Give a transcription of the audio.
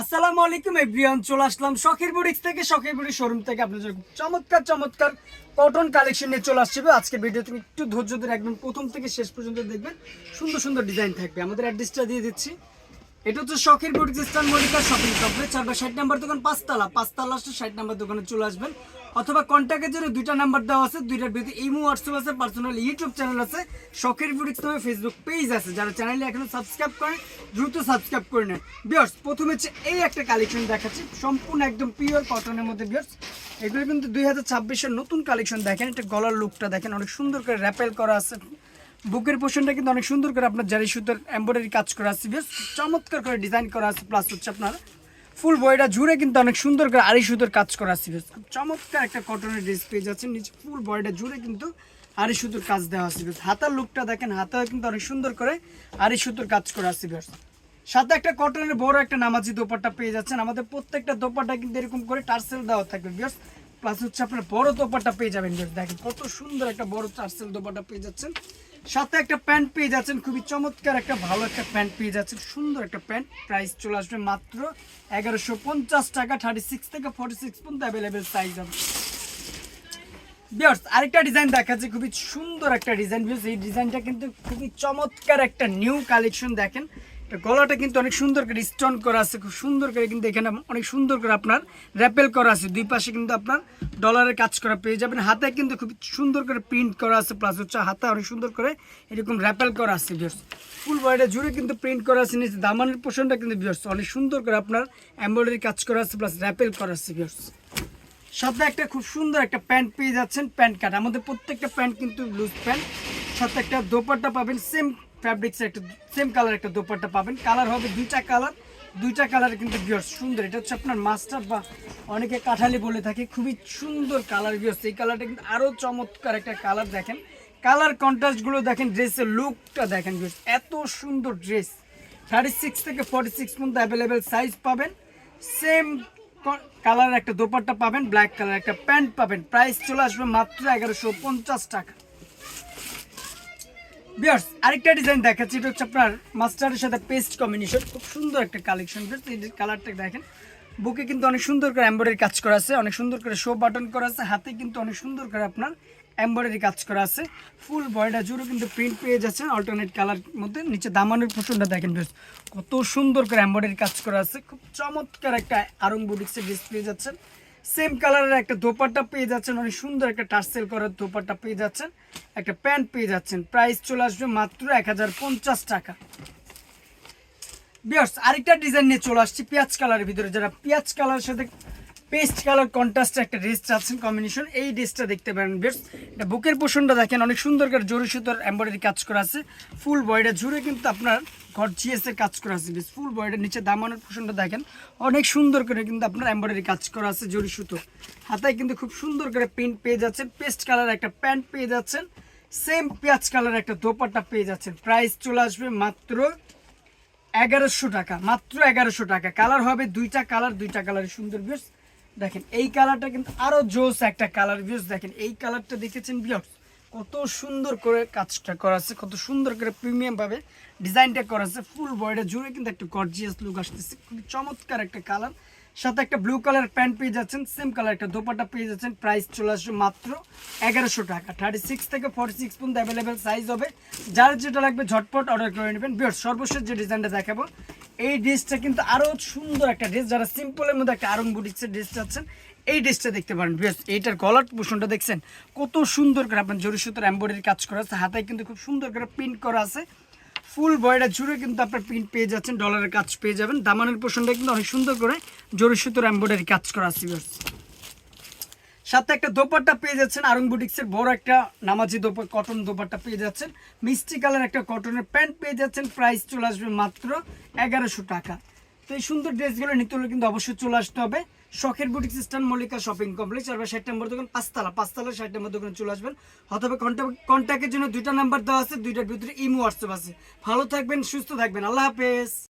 আসসালামু আলাইকুম, এভরিওয়ান, চলে আসলাম শখের বুড়িক্স থেকে, শখের বুড়ি শোরুম থেকে। আপনাদের চমৎকার চমৎকার কটন কালেকশন নিয়ে চলে আসছে। আজকে ভিডিও তুমি একটু ধৈর্য ধরে একদম প্রথম থেকে শেষ পর্যন্ত দেখবেন। সুন্দর সুন্দর ডিজাইন থাকবে। আমাদের অ্যাড্রেসটা দিয়ে দিচ্ছি। এটা হচ্ছে শখের বুটিক স্টান মনিকা শপিং কমপ্লেক্স চার বা ষাট নাম্বার দোকান, পাঁচতলা। পাঁচতলা আসলে ষাট নাম্বার দোকানে চলে আসবেন। অথবা কন্ট্যাক্টের জন্য দুইটা নাম্বার দেওয়া আছে, দুইটার ভিতরে ইমো হোয়াটসঅ্যাপ আছে পার্সোনাল ইউটিউব চ্যানেল আছে, শখের বুটিক্স নামে ফেসবুক পেজ আছে। যারা চ্যানেলে এখনও সাবস্ক্রাইব করেন, দ্রুত সাবস্ক্রাইব করে নেন। বিয়ার্স প্রথমে হচ্ছে এই একটা কালেকশন দেখাচ্ছি। সম্পূর্ণ একদম পিওর কটনের মধ্যে বিয়ার্স এগুলো কিন্তু দুই হাজার নতুন কালেকশন দেখেন, এটা গলার লুকটা দেখেন, অনেক সুন্দর করে র্যাপেল করা আছে। বুকের পোর্শনটা কিন্তু অনেক সুন্দর করে আপনার জারি সুতোর এমব্রয়ডারি কাজ করা আছে, বেশ চমৎকার করে ডিজাইন করা আছে প্লাস হচ্ছে আপনার ফুল বডিটা জুড়ে কিন্তু অনেক সুন্দর করে আড়ি সুতোর কাজ করা আছে, বেশ খুব চমৎকার একটা কটনের ড্রেস পেয়ে যাচ্ছে নিচে ফুল বডিটা জুড়ে কিন্তু আড়ি সুতোর কাজ দেওয়া আছে, বেশ হাতার লুকটা দেখেন হাতা কিন্তু অনেক সুন্দর করে আড়ি সুতোর কাজ করা আছে, বেশ। সাথে একটা কটনের বড় একটা নামাজি দোপাটা পেয়ে যাচ্ছেন, আমাদের প্রত্যেকটা দোপাটা কিন্তু এরকম করে টার্সেল দেওয়া থাকবে বিয়ার্স প্লাস হচ্ছে আপনার বড় দোপাটা পেয়ে যাবেন বিয়ার্স দেখেন কত সুন্দর একটা বড় টার্সেল দোপাটা পেয়ে যাচ্ছেন। সাথে একটা প্যান্ট পেয়ে যাচ্ছেন, খুবই চমৎকার একটা ভালো একটা প্যান্ট পেয়ে যাচ্ছেন, সুন্দর একটা প্যান্ট প্রাইস চলে আসবে মাত্র এগারোশো পঞ্চাশ টাকা থার্টি সিক্স থেকে ফর্টি সিক্স পর্যন্ত অ্যাভেলেবেল সাইজ হবে বিয়ার্স আরেকটা ডিজাইন দেখাচ্ছে, খুবই সুন্দর একটা ডিজাইন বিয়ার্স এই ডিজাইনটা কিন্তু খুবই চমৎকার একটা নিউ কালেকশন দেখেন। গলাটা কিন্তু অনেক সুন্দর করে স্টোন করা আছে, খুব সুন্দর করে কিন্তু এখানে অনেক সুন্দর করে আপনার র্যাপেল করা আছে। দুই পাশে কিন্তু আপনার ডলারের কাজ করা পেয়ে যাবেন। হাতে কিন্তু খুব সুন্দর করে প্রিন্ট করা আছে প্লাস হচ্ছে হাতে অনেক সুন্দর করে এরকম র্যাপেল করা আছে বিয়ার্স ফুল বডিটা জুড়ে কিন্তু প্রিন্ট করা আছে, নিচে দামানের পোষণটা কিন্তু বিয়ার্স অনেক সুন্দর করে আপনার এমব্রয়ডারি কাজ করা আছে প্লাস র্যাপেল করা আছে বিয়ার্স সাথে একটা খুব সুন্দর একটা প্যান্ট পেয়ে যাচ্ছেন প্যান্ট কাট আমাদের প্রত্যেকটা প্যান্ট কিন্তু লুজ প্যান্ট সাথে একটা দোপাট্টা পাবেন সেম ফ্যাব্রিক্স একটা সেম কালার একটা দোপাট্টা পাবেন। কালার হবে দুইটা কালার দুইটা কালার কিন্তু বিয়ার্স সুন্দর। এটা হচ্ছে আপনার মাস্টার বা অনেকে কাঠালি বলে থাকে, খুবই সুন্দর কালার বিয়ার্স এই কালারটা কিন্তু আরও চমৎকার একটা কালার দেখেন। কালার কন্ট্রাস্টগুলো দেখেন ড্রেসের লুকটা দেখেন বিয়ার্স এত সুন্দর ড্রেস থার্টি সিক্স থেকে ফর্টি সিক্স পর্যন্ত অ্যাভেলেবেল সাইজ পাবেন। সেম কালার একটা দোপাট্টা পাবেন। ব্ল্যাক কালার একটা প্যান্ট পাবেন। প্রাইস চলে আসবে মাত্র এগারোশো পঞ্চাশ টাকা। বিয়ার্স আরেকটা ডিজাইন দেখাচ্ছি, এটা হচ্ছে আপনার মাস্টারের সাথে পেস্ট কম্বিনেশন খুব সুন্দর একটা কালেকশন এই কালারটা দেখেন। বুকে কিন্তু অনেক সুন্দর করে এমব্রয়ডারি কাজ করা আছে, অনেক সুন্দর করে শো বাটন করা আছে, হাতে কিন্তু অনেক সুন্দর করে আপনার এমব্রয়ডারি কাজ করা আছে। ফুল বয়টা জুড়ে কিন্তু প্রিন্ট পেয়ে যাচ্ছেন অল্টারনেট কালার মধ্যে। নিচে দামানের পোষণটা দেখেন বেশ কত সুন্দর করে এমব্রয়ডারি কাজ করা আছে। খুব চমৎকার একটা আরং বুটিক্সের ড্রেস পেয়ে যাচ্ছেন। সেম কালারের একটা দোপাট্টা পেয়ে যাচ্ছেন। অনেক সুন্দর একটা টার্সেল করার দোপাট্টা পেয়ে যাচ্ছেন। একটা প্যান্ট পেয়ে যাচ্ছেন। প্রাইস চলে আসবে মাত্র এক হাজার পঞ্চাশ টাকা। বিয়ার্স আরেকটা ডিজাইন নিয়ে চলে আসছি। পেঁয়াজ কালারের ভিতরে। যারা পেঁয়াজ কালারের সাথে পেস্ট কালার কন্ট্রাস্টে একটা ড্রেস চাচ্ছেন কম্বিনেশন এই ড্রেসটা দেখতে পারেন বেশ এটা বুকের পোষণটা দেখেন, অনেক সুন্দর করে জরি সুতোর এম্ব্রয়ডারি কাজ করা আছে। ফুল বয়টা জুড়ে কিন্তু আপনার ঘর জিএসের কাজ করা আছে বেশ ফুল বয়টার নিচে দামানোর পোষণটা দেখেন, অনেক সুন্দর করে কিন্তু আপনার এম্ব্রয়ডারি কাজ করা আছে জরি সুতো। হাতায় কিন্তু খুব সুন্দর করে প্রিন্ট পেয়ে যাচ্ছেন, পেস্ট কালার একটা প্যান্ট পেয়ে যাচ্ছেন সেম পেঁয়াজ কালার একটা দোপাট্টা পেয়ে যাচ্ছেন। প্রাইস চলে আসবে মাত্র এগারোশো টাকা, মাত্র এগারোশো টাকা। কালার হবে দুইটা কালার দুইটা কালার সুন্দর বিয়স দেখেন, এই কালারটা কিন্তু আরও জোস একটা কালার। বিয়স দেখেন, এই কালারটা দেখেছেন বিয়স কত সুন্দর করে কাজটা করা আছে, কত সুন্দর করে প্রিমিয়াম ভাবে ডিজাইনটা করা আছে। ফুল বডিটা জুড়ে কিন্তু একটা গর্জিয়াস লুক আসতেছে। খুবই চমৎকার একটা কালার। সাথে একটা ব্লু কালার প্যান্ট পেয়ে যাচ্ছেন সেম কালার একটা দোপাটা পেয়ে যাচ্ছেন। প্রাইস চলে আসবে মাত্র এগারোশো টাকা। থার্টি সিক্স থেকে ফর্টি সিক্স পর্যন্ত অ্যাভেলেবেল সাইজ হবে। যার যেটা লাগবে ঝটপট অর্ডার করে নেবেন। বিয়ার সর্বশেষ যে ডিজাইনটা দেখাবো এই ড্রেসটা কিন্তু আরও সুন্দর একটা ড্রেস। যারা সিম্পলের মধ্যে একটা আরং বুটিক্সের ড্রেস চাচ্ছেন, এই ড্রেসটা দেখতে পারেন। বেশ এইটার গলার পোষণটা দেখছেন। কত সুন্দর করে আপনার জরি সুতোর এম্ব্রয়ডারি কাজ করা আছে। হাতে কিন্তু খুব সুন্দর করে প্রিন্ট করা আছে। ফুল বয়ডার জুড়ে কিন্তু আপনার প্রিন্ট পেয়ে যাচ্ছেন ডলারের কাজ পেয়ে যাবেন। দামানের পোষণটা কিন্তু অনেক সুন্দর করে জরি সুতোর এম্ব্রয়ডারি কাজ করা আছে viewers। সাথে একটা দোপাট্টা পেয়ে যাচ্ছেন আরং বুটিক্সের বড় একটা নামাজি দোপা কটন দোপাট্টা পেয়ে যাচ্ছেন। মিষ্টি কালার একটা কটনের প্যান্ট পেয়ে যাচ্ছেন। প্রাইস চলে আসবে মাত্র এগারোশো টাকা। তো এই সুন্দর ড্রেসগুলো নিতে হলে কিন্তু অবশ্যই চলে আসতে হবে। শখের boutique system Mallika shopping complex, আর ষাট নম্বর দোকান পাঁচতলা। পাঁচতলা, ষাট নম্বর দোকানে চলে আসবেন। অথবা কন্ট্যাক্টের জন্য দুইটা নাম্বার দেওয়া আছে, দুইটার ভিতরে ইমো হোয়াটসঅ্যাপ আছে। ভালো থাকবেন, সুস্থ থাকবেন। আল্লাহ হাফেজ।